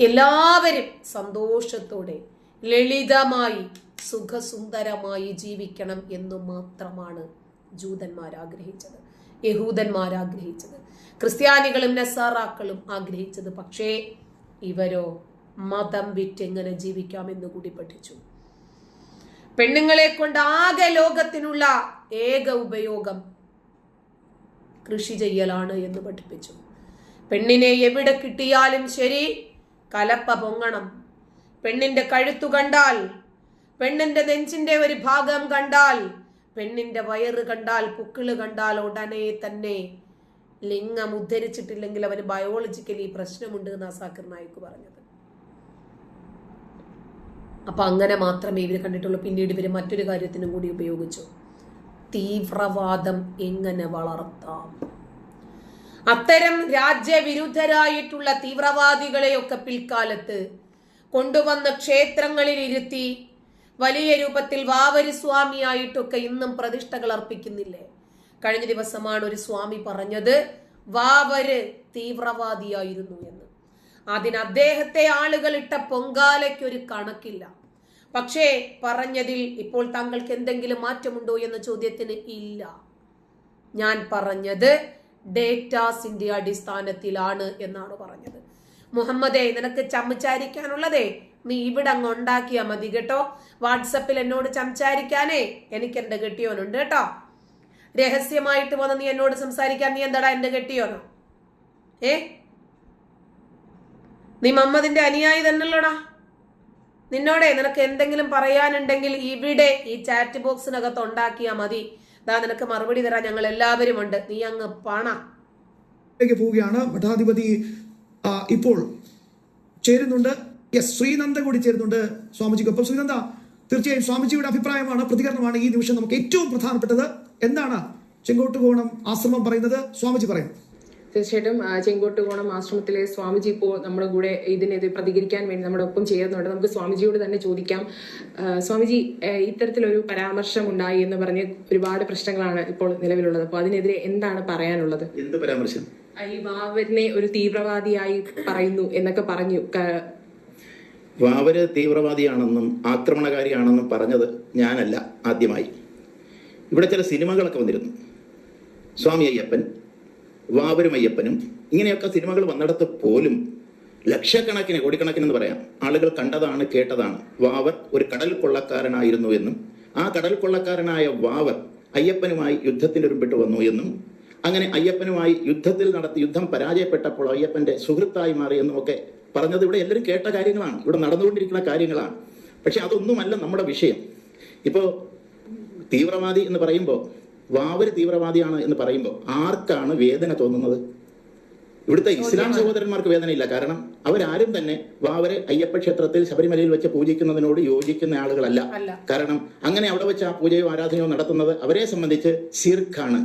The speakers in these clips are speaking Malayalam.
എല്ലാവരും സന്തോഷത്തോടെ ലളിതമായി സുഖസുന്ദരമായി ജീവിക്കണം എന്ന് മാത്രമാണ് ജൂതന്മാർ ആഗ്രഹിച്ചത് യഹൂദന്മാർ ആഗ്രഹിച്ചത്. ക്രിസ്ത്യാനികളും നസാറാക്കളും ആഗ്രഹിച്ചത് പക്ഷേ ഇവരോ മതം വിറ്റെങ്ങനെ ജീവിക്കാമെന്ന് കൂടി പഠിച്ചു. പെണ്ണുങ്ങളെ കൊണ്ട് ആകെ ലോകത്തിനുള്ള ഏക ഉപയോഗം കൃഷി ചെയ്യലാണ് എന്ന് പഠിപ്പിച്ചു. പെണ്ണിനെ എവിടെ കിട്ടിയാലും ശരി കലപ്പ പൊങ്ങണം. പെണ്ണിന്റെ കഴുത്തു കണ്ടാൽ പെണ്ണിന്റെ നെഞ്ചിന്റെ ഒരു ഭാഗം കണ്ടാൽ പെണ്ണിന്റെ വയറ് കണ്ടാൽ പുക്കിൾ കണ്ടാൽ ഉടനെ തന്നെ ലിംഗം ഉദ്ധരിച്ചിട്ടില്ലെങ്കിൽ അവന് ബയോളജിക്കലി പ്രശ്നമുണ്ട് എന്ന് അസാക്കിർ നായിക്ക് പറഞ്ഞത്. അപ്പൊ അങ്ങനെ മാത്രമേ ഇവർ കണ്ടിട്ടുള്ളൂ. പിന്നീട് ഇവർ മറ്റൊരു കാര്യത്തിനും കൂടി ഉപയോഗിച്ചു. തീവ്രവാദം എങ്ങനെ വളർത്താം? അത്തരം രാജ്യവിരുദ്ധരായിട്ടുള്ള തീവ്രവാദികളെയൊക്കെ പിൽക്കാലത്ത് കൊണ്ടുവന്ന ക്ഷേത്രങ്ങളിൽ ഇരുത്തി വലിയ രൂപത്തിൽ വാവരി സ്വാമിയായിട്ടൊക്കെ ഇന്നും പ്രതിഷ്ഠകൾ അർപ്പിക്കുന്നില്ലേ? കഴിഞ്ഞ ദിവസമാണ് ഒരു സ്വാമി പറഞ്ഞത് വാവര് തീവ്രവാദിയായിരുന്നു എന്ന്. അതിന് അദ്ദേഹത്തെ ആളുകൾ ഇട്ട പൊങ്കാലയ്ക്കൊരു കണക്കില്ല. പക്ഷേ പറഞ്ഞതിൽ ഇപ്പോൾ താങ്കൾക്ക് എന്തെങ്കിലും മാറ്റമുണ്ടോ എന്ന ചോദ്യത്തിന് ഇല്ല. ഞാൻ പറഞ്ഞത് ഡേറ്റാസിന്റെ അടിസ്ഥാനത്തിലാണ് എന്നാണ് പറഞ്ഞത്. മുഹമ്മദേ നിനക്ക് ചമ്മച്ചാരിക്കാനുള്ളതേ? നീ ഇവിടെ അങ്ങ് ഉണ്ടാക്കിയാ മതി കേട്ടോ. വാട്സപ്പിൽ എന്നോട് സംസാരിക്കാനേ എനിക്ക് എന്റെ കെട്ടിയോനുണ്ട് കേട്ടോ. രഹസ്യമായിട്ട് വന്ന് നീ എന്നോട് സംസാരിക്കാൻ നീ എന്താടാ എന്റെ കെട്ടിയോനോ? ഏ? നീ മമ്മദിന്റെ അനുയായി തന്നല്ലോടാ നിന്നോടെ നിനക്ക് എന്തെങ്കിലും പറയാനുണ്ടെങ്കിൽ ഇവിടെ ഈ ചാറ്റ് ബോക്സിനകത്ത് ഉണ്ടാക്കിയാ മതി. ദാ നിനക്ക് മറുപടി തരാൻ ഞങ്ങൾ എല്ലാവരും ഉണ്ട്. നീ അങ്ങ് പണ. പോവുകയാണ്. മഠാധിപതി ഇപ്പോൾ ചേരുന്നുണ്ട്. യെസ് ശ്രീനന്ദ കൂടി ചേരുന്നുണ്ട് സ്വാമിജിക്കൊപ്പം ശ്രീനന്ദ തീർച്ചയായും സ്വാമിജിയുടെ അഭിപ്രായമാണ് പ്രതികരണമാണ് ഈ നിമിഷം നമുക്ക് ഏറ്റവും പ്രധാനപ്പെട്ടത്. എന്താണ് ചെങ്കോട്ടുകോണം ആശ്രമം പറയുന്നത്? സ്വാമിജി പറയും. തീർച്ചയായിട്ടും ചെങ്കോട്ടുകോണം ആശ്രമത്തിലെ സ്വാമിജി ഇപ്പോൾ നമ്മുടെ കൂടെ ഇതിനെതിരെ പ്രതികരിക്കാൻ വേണ്ടി നമ്മുടെ ഒപ്പം ചെയ്യുന്നുണ്ട് നമുക്ക് സ്വാമിജിയോട് തന്നെ ചോദിക്കാം. സ്വാമിജി ഇത്തരത്തിലൊരു പരാമർശം ഉണ്ടായി എന്ന് പറഞ്ഞ് ഒരുപാട് പ്രശ്നങ്ങളാണ് ഇപ്പോൾ നിലവിലുള്ളത്. അപ്പോൾ അതിനെതിരെ എന്താണ് പറയാനുള്ളത്? എന്ത് പരാമർശം? ഈ വാവരനെ ഒരു തീവ്രവാദിയായി പറയുന്നു എന്നൊക്കെ പറഞ്ഞു വാവര് തീവ്രവാദിയാണെന്നും ആക്രമണകാരിയാണെന്നും പറഞ്ഞത് ഞാനല്ല ആദ്യമായി. ഇവിടെ ചില സിനിമകളൊക്കെ വന്നിരുന്നു. സ്വാമി അയ്യപ്പൻ വാവരും അയ്യപ്പനും ഇങ്ങനെയൊക്കെ സിനിമകൾ വന്നിടത്ത് പോലും ലക്ഷക്കണക്കിന് കോടിക്കണക്കിന് എന്ന് പറയാം ആളുകൾ കണ്ടതാണ് കേട്ടതാണ്. വാവർ ഒരു കടൽ കൊള്ളക്കാരനായിരുന്നു എന്നും ആ കടൽ കൊള്ളക്കാരനായ വാവർ അയ്യപ്പനുമായി യുദ്ധത്തിൽ ഒരുമ്പിട്ട് വന്നു എന്നും അങ്ങനെ അയ്യപ്പനുമായി യുദ്ധത്തിൽ നടത്തി യുദ്ധം പരാജയപ്പെട്ടപ്പോൾ അയ്യപ്പന്റെ സുഹൃത്തായി മാറി എന്നും ഒക്കെ പറഞ്ഞത് ഇവിടെ എല്ലാവരും കേട്ട കാര്യങ്ങളാണ്. ഇവിടെ നടന്നുകൊണ്ടിരിക്കുന്ന കാര്യങ്ങളാണ്. പക്ഷെ അതൊന്നുമല്ല നമ്മുടെ വിഷയം. ഇപ്പോ തീവ്രവാദി എന്ന് പറയുമ്പോൾ വാവര് തീവ്രവാദിയാണ് എന്ന് പറയുമ്പോൾ ആർക്കാണ് വേദന തോന്നുന്നത്? ഇവിടുത്തെ ഇസ്ലാം സഹോദരന്മാർക്ക് വേദനയില്ല. കാരണം അവരാരും തന്നെ വാവരെ അയ്യപ്പ ക്ഷേത്രത്തിൽ ശബരിമലയിൽ വെച്ച് പൂജിക്കുന്നതിനോട് യോജിക്കുന്ന ആളുകളല്ല. കാരണം അങ്ങനെ അവിടെ വെച്ച് ആ പൂജയോ ആരാധനയോ നടത്തുന്നത് അവരെ സംബന്ധിച്ച് സിർഖാണ്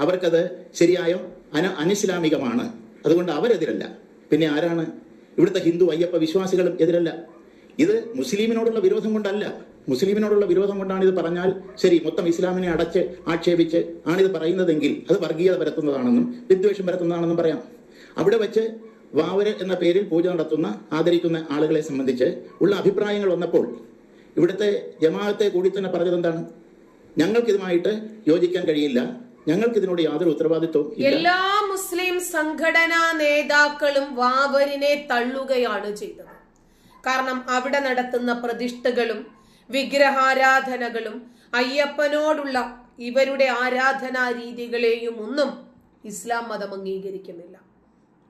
അവർക്കത് ശരിയായ അന അനിസ്ലാമികമാണ്. അതുകൊണ്ട് അവരെതിരല്ല. പിന്നെ ആരാണ്? ഇവിടുത്തെ ഹിന്ദു അയ്യപ്പ വിശ്വാസികളും എതിരല്ല. ഇത് മുസ്ലിമിനോടുള്ള വിരോധം കൊണ്ടല്ല. മുസ്ലിമിനോടുള്ള വിരോധം കൊണ്ടാണ് ഇത് പറഞ്ഞാൽ ശരി മൊത്തം ഇസ്ലാമിനെ അടച്ച് ആക്ഷേപിച്ച് ആണിത് പറയുന്നതെങ്കിൽ അത് വർഗീയത പരത്തുന്നതാണെന്നും വിദ്വേഷം പരത്തുന്നതാണെന്നും പറയാം. അവിടെ വെച്ച് വാവര് എന്ന പേരിൽ പൂജ നടത്തുന്ന ആദരിക്കുന്ന ആളുകളെ സംബന്ധിച്ച് ഉള്ള അഭിപ്രായങ്ങൾ വന്നപ്പോൾ ഇവിടുത്തെ ജമാഅത്തെ കൂടി തന്നെ പറഞ്ഞത് എന്താണ്? ഞങ്ങൾക്കിതുമായിട്ട് യോജിക്കാൻ കഴിയില്ല. ഞങ്ങൾക്ക് ഇതിനോട് യാതൊരു ഉത്തരവാദിത്വവും എല്ലാ മുസ്ലിം സംഘടനാ നേതാക്കളും വാവരിനെ തള്ളുകയാണ് ചെയ്തത്. കാരണം അവിടെ നടത്തുന്ന പ്രതിഷ്ഠകളും വിഗ്രഹാരാധനകളും അയ്യപ്പനോടുള്ള ഇവരുടെ ആരാധനാ രീതികളെയും ഒന്നും ഇസ്ലാം മതം അംഗീകരിക്കുന്നില്ല.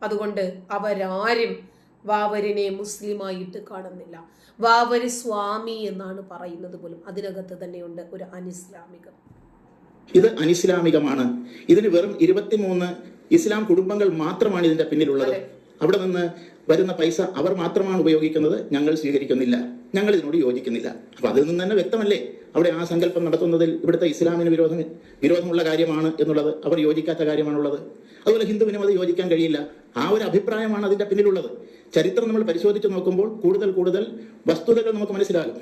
അതുകൊണ്ട് അവരാരും വാവരിനെ മുസ്ലിമായിട്ട് കാണുന്നില്ല. വാവര് സ്വാമി എന്നാണ് പറയുന്നത് പോലും. അതിനകത്ത് തന്നെയുണ്ട് ഒരു അനിസ്ലാമികം. ഇത് അനിസ്ലാമികമാണ്. ഇതിന് വെറും ഇരുപത്തിമൂന്ന് ഇസ്ലാം കുടുംബങ്ങൾ മാത്രമാണ് ഇതിന്റെ പിന്നിലുള്ളത്. അവിടെ നിന്ന് വരുന്ന പൈസ അവർ മാത്രമാണ് ഉപയോഗിക്കുന്നത്. ഞങ്ങൾ സ്വീകരിക്കുന്നില്ല. ഞങ്ങൾ ഇതിനോട് യോജിക്കുന്നില്ല. അപ്പൊ അതിൽ നിന്ന് തന്നെ വ്യക്തമല്ലേ? അവിടെ ആ സങ്കല്പം നടത്തുന്നതിൽ ഇവിടുത്തെ ഇസ്ലാമിന് വിരോധം വിരോധമുള്ള കാര്യമാണ് എന്നുള്ളത്. അവർ യോജിക്കാത്ത കാര്യമാണുള്ളത്. അതുപോലെ ഹിന്ദുവിനും അത് യോജിക്കാൻ കഴിയില്ല. ആ ഒരു അഭിപ്രായമാണ് അതിന്റെ പിന്നിലുള്ളത്. ചരിത്രം നമ്മൾ പരിശോധിച്ച് നോക്കുമ്പോൾ കൂടുതൽ കൂടുതൽ വസ്തുതകൾ നമുക്ക് മനസ്സിലാകും.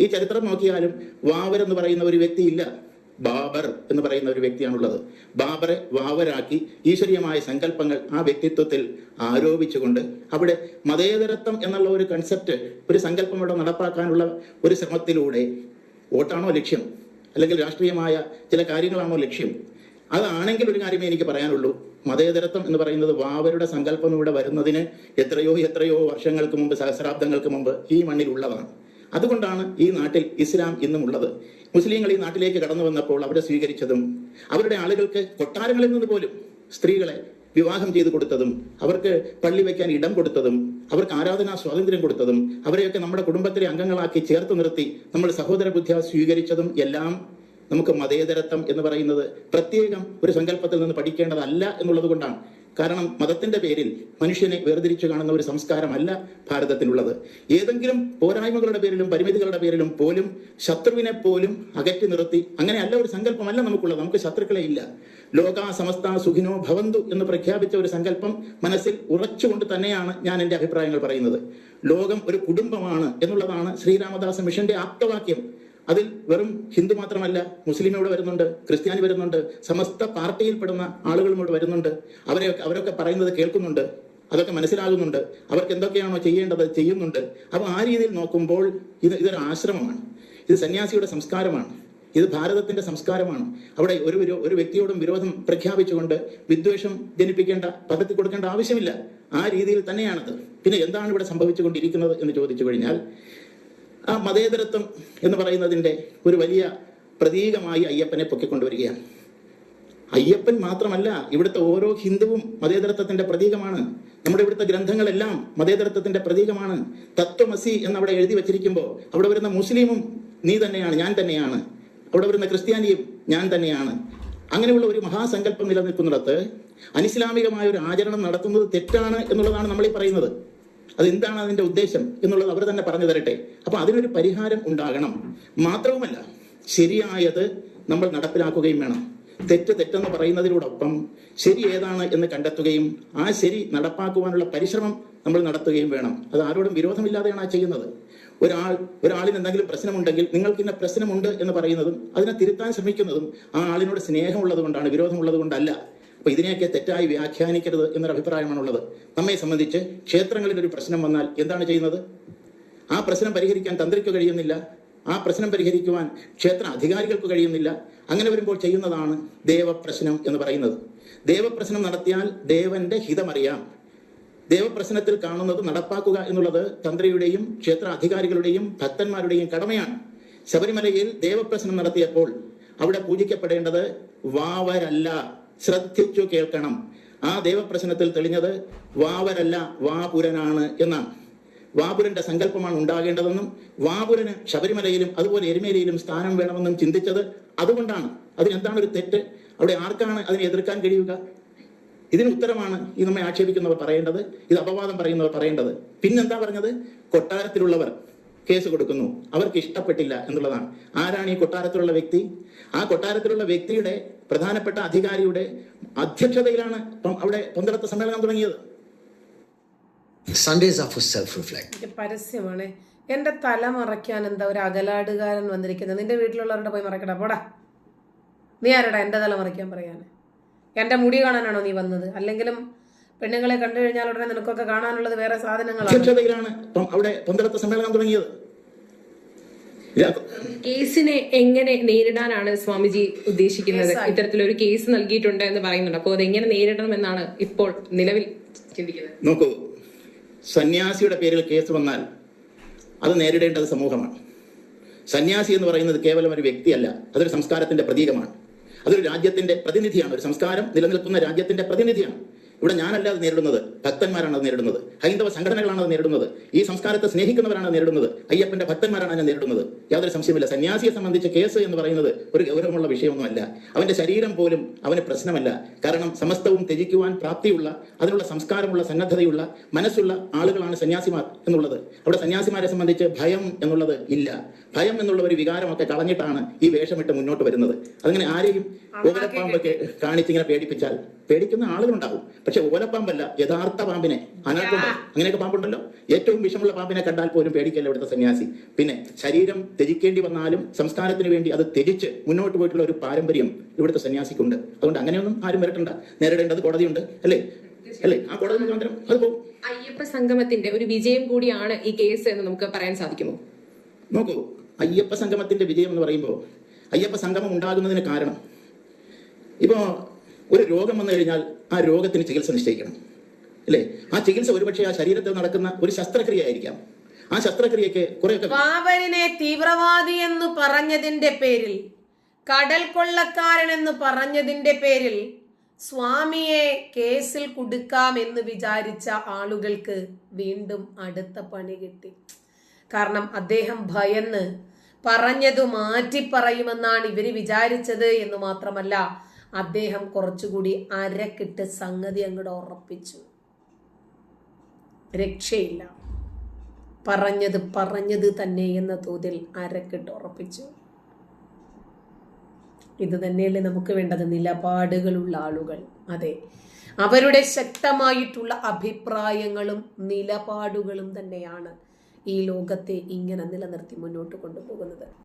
ഈ ചരിത്രം നോക്കിയാലും വാവരെന്ന് പറയുന്ന ഒരു വ്യക്തിയില്ല. ബാബർ എന്ന് പറയുന്ന ഒരു വ്യക്തിയാണുള്ളത്. ബാബറെ വാവരാക്കി ഈശ്വരീയമായ സങ്കല്പങ്ങൾ ആ വ്യക്തിത്വത്തിൽ ആരോപിച്ചുകൊണ്ട് അവിടെ മതേതരത്വം എന്നുള്ള ഒരു കൺസെപ്റ്റ് ഒരു സങ്കല്പം ഇവിടെ നടപ്പാക്കാനുള്ള ഒരു ശ്രമത്തിലൂടെ വോട്ടാണോ ലക്ഷ്യം? അല്ലെങ്കിൽ രാഷ്ട്രീയമായ ചില കാര്യങ്ങളാണോ ലക്ഷ്യം? അതാണെങ്കിൽ ഒരു കാര്യമേ എനിക്ക് പറയാനുള്ളൂ. മതേതരത്വം എന്ന് പറയുന്നത് വാവരുടെ സങ്കല്പം ഇവിടെ വരുന്നതിന് എത്രയോ എത്രയോ വർഷങ്ങൾക്ക് മുമ്പ് സഹസ്രാബ്ദങ്ങൾക്ക് മുമ്പ് ഈ മണ്ണിൽ ഉള്ളതാണ്. അതുകൊണ്ടാണ് ഈ നാട്ടിൽ ഇസ്ലാം ഇന്നും ഉള്ളത് മുസ്ലിങ്ങൾ ഈ നാട്ടിലേക്ക് കടന്നു വന്നപ്പോൾ അവരെ സ്വീകരിച്ചതും അവരുടെ ആളുകൾക്ക് കൊട്ടാരങ്ങളിൽ നിന്ന് പോലും സ്ത്രീകളെ വിവാഹം ചെയ്തു കൊടുത്തതും അവർക്ക് പള്ളി വയ്ക്കാൻ ഇടം കൊടുത്തതും അവർക്ക് ആരാധനാ സ്വാതന്ത്ര്യം കൊടുത്തതും അവരെയൊക്കെ നമ്മുടെ കുടുംബത്തിലെ അംഗങ്ങളാക്കി ചേർത്ത് നിർത്തി നമ്മൾ സഹോദര ബുദ്ധിയ സ്വീകരിച്ചതും എല്ലാം നമുക്ക് മതേതരത്വം എന്ന് പറയുന്നത് പ്രത്യേകം ഒരു സങ്കല്പത്തിൽ നിന്ന് പഠിക്കേണ്ടതല്ല എന്നുള്ളത് കൊണ്ടാണ്. കാരണം മതത്തിന്റെ പേരിൽ മനുഷ്യനെ വേർതിരിച്ചു കാണുന്ന ഒരു സംസ്കാരമല്ല ഭാരതത്തിനുള്ളത്. ഏതെങ്കിലും പോരായ്മകളുടെ പേരിലും പരിമിതികളുടെ പേരിലും പോലും ശത്രുവിനെ പോലും അകറ്റി നിർത്തി അങ്ങനെയല്ല ഒരു സങ്കല്പമല്ല നമുക്കുള്ളത്. നമുക്ക് ശത്രുക്കളെ ഇല്ല. ലോക സമസ്ത സുഖിനോ ഭവന്തു എന്ന് പ്രഖ്യാപിച്ച ഒരു സങ്കല്പം മനസ്സിൽ ഉറച്ചുകൊണ്ട് തന്നെയാണ് ഞാൻ എന്റെ അഭിപ്രായങ്ങൾ പറയുന്നത്. ലോകം ഒരു കുടുംബമാണ് എന്നുള്ളതാണ് ശ്രീരാമദാസ മിഷന്റെ ആപ്തവാക്യം. അതിൽ വെറും ഹിന്ദു മാത്രമല്ല മുസ്ലിം ഇവിടെ വരുന്നുണ്ട് ക്രിസ്ത്യാനി വരുന്നുണ്ട് സമസ്ത പാർട്ടിയിൽപ്പെടുന്ന ആളുകളും ഇവിടെ വരുന്നുണ്ട്. അവരെ അവരൊക്കെ പറയുന്നത് കേൾക്കുന്നുണ്ട് അതൊക്കെ മനസ്സിലാകുന്നുണ്ട്. അവർക്ക് എന്തൊക്കെയാണോ ചെയ്യേണ്ടത് ചെയ്യുന്നുണ്ട്. അപ്പോൾ ആ രീതിയിൽ നോക്കുമ്പോൾ ഇത് ഇതൊരു ആശ്രമമാണ്. ഇത് സന്യാസിയുടെ സംസ്കാരമാണ്. ഇത് ഭാരതത്തിന്റെ സംസ്കാരമാണ്. അവിടെ ഒരു ഒരു വ്യക്തിയോടും വിരോധം പ്രഖ്യാപിച്ചുകൊണ്ട് വിദ്വേഷം ജനിപ്പിക്കേണ്ട പദ്ധതി കൊടുക്കേണ്ട ആവശ്യമില്ല. ആ രീതിയിൽ തന്നെയാണത്. പിന്നെ എന്താണ് ഇവിടെ സംഭവിച്ചുകൊണ്ടിരിക്കുന്നത് എന്ന് ചോദിച്ചു കഴിഞ്ഞാൽ ആ മതേതരത്വം എന്ന് പറയുന്നതിന്റെ ഒരു വലിയ പ്രതീകമായി അയ്യപ്പനെ പൊക്കിക്കൊണ്ടുവരികയാണ്. അയ്യപ്പൻ മാത്രമല്ല ഇവിടുത്തെ ഓരോ ഹിന്ദുവും മതേതരത്വത്തിന്റെ പ്രതീകമാണ്. നമ്മുടെ ഇവിടുത്തെ ഗ്രന്ഥങ്ങളെല്ലാം മതേതരത്വത്തിന്റെ പ്രതീകമാണ്. തത്വമസി എന്ന് അവിടെ എഴുതി വെച്ചിരിക്കുമ്പോൾ അവിടെ വരുന്ന മുസ്ലിമും നീ തന്നെയാണ് ഞാൻ തന്നെയാണ്. അവിടെ വരുന്ന ക്രിസ്ത്യാനിയും ഞാൻ തന്നെയാണ്. അങ്ങനെയുള്ള ഒരു മഹാസങ്കല്പം നിലനിൽക്കുന്നിടത്ത് അനിസ്ലാമികമായ ഒരു ആചരണം നടത്തുന്നത് തെറ്റാണ് എന്നുള്ളതാണ് നമ്മൾ ഈ പറയുന്നത്. അതെന്താണ് അതിന്റെ ഉദ്ദേശം എന്നുള്ളത് അവർ തന്നെ പറഞ്ഞു തരട്ടെ. അപ്പൊ അതിനൊരു പരിഹാരം ഉണ്ടാകണം. മാത്രവുമല്ല ശരിയായത് നമ്മൾ നടപ്പിലാക്കുകയും വേണം. തെറ്റ് തെറ്റെന്ന് പറയുന്നതിനോടൊപ്പം ശരി ഏതാണ് എന്ന് കണ്ടെത്തുകയും ആ ശരി നടപ്പാക്കുവാനുള്ള പരിശ്രമം നമ്മൾ നടത്തുകയും വേണം. അത് ആരോടും വിരോധമില്ലാതെയാണ് ആ ചെയ്യുന്നത്. ഒരാൾ ഒരാളിന് എന്തെങ്കിലും പ്രശ്നമുണ്ടെങ്കിൽ നിങ്ങൾക്ക് ഇന്ന പ്രശ്നമുണ്ട് എന്ന് പറയുന്നതും അതിനെ തിരുത്താൻ ശ്രമിക്കുന്നതും ആ ആളിനോട് സ്നേഹമുള്ളത് കൊണ്ടാണ് വിരോധമുള്ളത് കൊണ്ടല്ല അപ്പൊ ഇതിനെയൊക്കെ തെറ്റായി വ്യാഖ്യാനിക്കരുത് എന്നൊരു അഭിപ്രായമാണുള്ളത്. നമ്മെ സംബന്ധിച്ച് ക്ഷേത്രങ്ങളിൽ ഒരു പ്രശ്നം വന്നാൽ എന്താണ് ചെയ്യുന്നത്? ആ പ്രശ്നം പരിഹരിക്കാൻ തന്ത്രിക്ക് കഴിയുന്നില്ല. ആ പ്രശ്നം പരിഹരിക്കുവാൻ ക്ഷേത്ര അധികാരികൾക്ക് കഴിയുന്നില്ല. അങ്ങനെ വരുമ്പോൾ ചെയ്യുന്നതാണ് ദേവപ്രശ്നം എന്ന് പറയുന്നത്. ദേവപ്രശ്നം നടത്തിയാൽ ദേവന്റെ ഹിതമറിയാം. ദേവപ്രശ്നത്തിൽ കാണുന്നത് നടപ്പാക്കുക എന്നുള്ളത് തന്ത്രിയുടെയും ക്ഷേത്ര അധികാരികളുടെയും ഭക്തന്മാരുടെയും കടമയാണ്. ശബരിമലയിൽ ദേവപ്രശ്നം നടത്തിയപ്പോൾ അവിടെ പൂജിക്കപ്പെടേണ്ടത് വാവരല്ല. ശ്രദ്ധിച്ചു കേൾക്കണം. ആ ദേവപ്രശ്നത്തിൽ തെളിഞ്ഞത് വാവരല്ല വാപുരനാണ് എന്നാണ്. വാപുരന്റെ സങ്കല്പമാണ് ഉണ്ടാകേണ്ടതെന്നും വാപുരന് ശബരിമലയിലും അതുപോലെ എരുമേലിയിലും സ്ഥാനം വേണമെന്നും ചിന്തിച്ചത് അതുകൊണ്ടാണ്. അതിനെന്താണ് ഒരു തെറ്റ്? അവിടെ ആർക്കാണ് അതിനെ എതിർക്കാൻ കഴിയുക? ഇതിന് ഉത്തരമാണ് ഈ നമ്മെ ആക്ഷേപിക്കുന്നവർ പറയേണ്ടത് ഇത് അപവാദം പറയുന്നവർ പറയേണ്ടത്. പിന്നെന്താ പറഞ്ഞത്? കൊട്ടാരത്തിലുള്ളവർ. കേസ് കൊടുക്കുന്നു. അവർക്ക് ഇഷ്ടപ്പെട്ടില്ല എന്നുള്ളതാണ്. ആരാണ് ഈ കൊട്ടാരത്തിലുള്ള വ്യക്തി? ആ കൊട്ടാരത്തിലുള്ള വ്യക്തിയുടെ പ്രധാനപ്പെട്ട അധികാരിയുടെ അധ്യക്ഷതയിലാണ് അവിടെ പന്തളത്ത് സമ്മേളനം തുടങ്ങിയത്. Sundays of self self reflect. പരസ്യമാണ്. എന്റെ തല മറയ്ക്കാൻ എന്താ ഒരു അകലാടുകാരൻ വന്നിരിക്കുന്നത്? നിന്റെ വീട്ടിലുള്ളവരുടെ പോയി മറക്കടാ പോടാ. നീ ആരടാ എന്റെ തല മറയ്ക്കാൻ പറയാന്? എന്റെ മുടി കാണാനാണോ നീ വന്നത്? അല്ലെങ്കിലും പെണ്ണുങ്ങളെ കണ്ടു കഴിഞ്ഞാൽ ഉടനെ നിനക്കൊക്കെ കാണാനുള്ളത് വേറെ സാധനങ്ങളാണ്. അവിടെ പന്തളത്ത് സമ്മേളനം തുടങ്ങിയത്. കേസിനെ എങ്ങനെ നേരിടാനാണ് സ്വാമിജി ഉദ്ദേശിക്കുന്നത്. ഇത്തരത്തിലൊരു കേസ് നൽകിയിട്ടുണ്ട് എന്ന് പറയുന്നുണ്ട്. അപ്പോൾ അത് എങ്ങനെ നേരിടണം എന്നാണ് ഇപ്പോൾ നിലവിൽ ചിന്തിക്കുന്നത്? നോക്കൂ സന്യാസിയുടെ പേരിൽ കേസ് വന്നാൽ അത് നേരിടേണ്ടത് സമൂഹമാണ്. സന്യാസി എന്ന് പറയുന്നത് കേവലം ഒരു വ്യക്തിയല്ല. അതൊരു സംസ്കാരത്തിന്റെ പ്രതീകമാണ്. അതൊരു രാജ്യത്തിന്റെ പ്രതിനിധിയാണ്. ഒരു സംസ്കാരം നിലനിൽക്കുന്ന രാജ്യത്തിന്റെ പ്രതിനിധിയാണ്. ഇവിടെ ഞാനല്ല അത് നേരിടുന്നത്. ഭക്തന്മാരാണ് അത് നേരിടുന്നത്. ഹൈന്ദവ സംഘടനകളാണ് അത് നേരിടുന്നത്. ഈ സംസ്കാരത്തെ സ്നേഹിക്കുന്നവരാണ് അത് നേരിടുന്നത്. അയ്യപ്പന്റെ ഭക്തന്മാരാണ് അതിനെ നേരിടുന്നത്. യാതൊരു സംശയമില്ല സന്യാസിയെ സംബന്ധിച്ച കേസ് എന്ന് പറയുന്നത് ഒരു ഗൗരവമുള്ള വിഷയമൊന്നുമല്ല. അവന്റെ ശരീരം പോലും അവന് പ്രശ്നമല്ല. കാരണം സമസ്തവും ത്യജിക്കുവാൻ പ്രാപ്തിയുള്ള അതിനുള്ള സംസ്കാരമുള്ള സന്നദ്ധതയുള്ള മനസ്സുള്ള ആളുകളാണ് സന്യാസിമാർ എന്നുള്ളത്. അവിടെ സന്യാസിമാരെ സംബന്ധിച്ച് ഭയം എന്നുള്ളത് ഇല്ല. ഭയം എന്നുള്ള ഒരു വികാരമൊക്കെ കളഞ്ഞിട്ടാണ് ഈ വേഷമിട്ട് മുന്നോട്ട് വരുന്നത്. അങ്ങനെ ആരെയും കാണിച്ചിങ്ങനെ പേടിപ്പിച്ചാൽ പേടിക്കുന്ന ആളുകളുണ്ടാവും പക്ഷെ ഓലപ്പാമ്പല്ല യഥാർത്ഥ പാമ്പിനെ. അനാക്കൊണ്ട അങ്ങനെയൊക്കെ പാമ്പുണ്ടല്ലോ? ഏറ്റവും വിഷമുള്ള പാമ്പിനെ കണ്ടാൽ പോലും പേടിക്കല്ല ഇവിടുത്തെ സന്യാസി? പിന്നെ ശരീരം ത്യജിക്കേണ്ടി വന്നാലും സംസ്കാരത്തിന് വേണ്ടി അത് ത്യജിച്ച് മുന്നോട്ട് പോയിട്ടുള്ള ഒരു പാരമ്പര്യം ഇവിടുത്തെ സന്യാസിക്കുണ്ട്. അതുകൊണ്ട് അങ്ങനെയൊന്നും ആരും വരട്ടണ്ട. നേരിടേണ്ടത് കോടതിയുണ്ട് അല്ലേ? അല്ലേ? ആ കോടതി മുഖാന്തരം അത് പോകും അയ്യപ്പ സംഗമത്തിന്റെ ഒരു വിജയം കൂടിയാണ് ഈ കേസ് എന്ന് നമുക്ക് പറയാൻ സാധിക്കുമോ? നോക്കൂ അയ്യപ്പ സംഗമത്തിന്റെ വിജയം എന്ന് പറയുമ്പോൾ അയ്യപ്പ സംഗമം ഉണ്ടാകുന്നതിന് കാരണം. ഇപ്പോൾ ഒരു രോഗം വന്നു കഴിഞ്ഞാൽ ആ രോഗത്തിന് ചികിത്സ നിശ്ചയിക്കണം. അല്ലേ? ആ ചികിത്സ ഒരുപക്ഷെ ആ ശരീരത്തിൽ നടക്കുന്ന ഒരു ശസ്ത്രക്രിയ ആയിരിക്കാം ആ ശസ്ത്രക്രിയക്ക് കുറെ തീവ്രവാദി എന്ന് പറഞ്ഞതിന്റെ പേരിൽ കടൽ കൊള്ളക്കാരൻ എന്ന് പറഞ്ഞതിന്റെ പേരിൽ സ്വാമിയെ കേസിൽ കുടുക്കാം എന്ന് വിചാരിച്ച ആളുകൾക്ക് വീണ്ടും അടുത്ത പണി കിട്ടി. കാരണം അദ്ദേഹം ഭയന്ന് പറഞ്ഞത് മാറ്റി പറയുമെന്നാണ് ഇവർ വിചാരിച്ചത് എന്ന് മാത്രമല്ല അദ്ദേഹം കുറച്ചുകൂടി അരക്കിട്ട് സംഗതി അങ്ങോട്ട് ഉറപ്പിച്ചു. രക്ഷയില്ല. പറഞ്ഞത് പറഞ്ഞത് തന്നെ എന്ന തോതിൽ അരക്കിട്ട് ഉറപ്പിച്ചു. ഇത് തന്നെയല്ലേ നമുക്ക് വേണ്ടത്? നിലപാടുകളുള്ള ആളുകൾ. അതെ. അവരുടെ ശക്തമായിട്ടുള്ള അഭിപ്രായങ്ങളും നിലപാടുകളും തന്നെയാണ് ഈ ലോകത്തെ ഇങ്ങനെ നിലനിർത്തി മുന്നോട്ട് കൊണ്ടുപോകുന്നത്.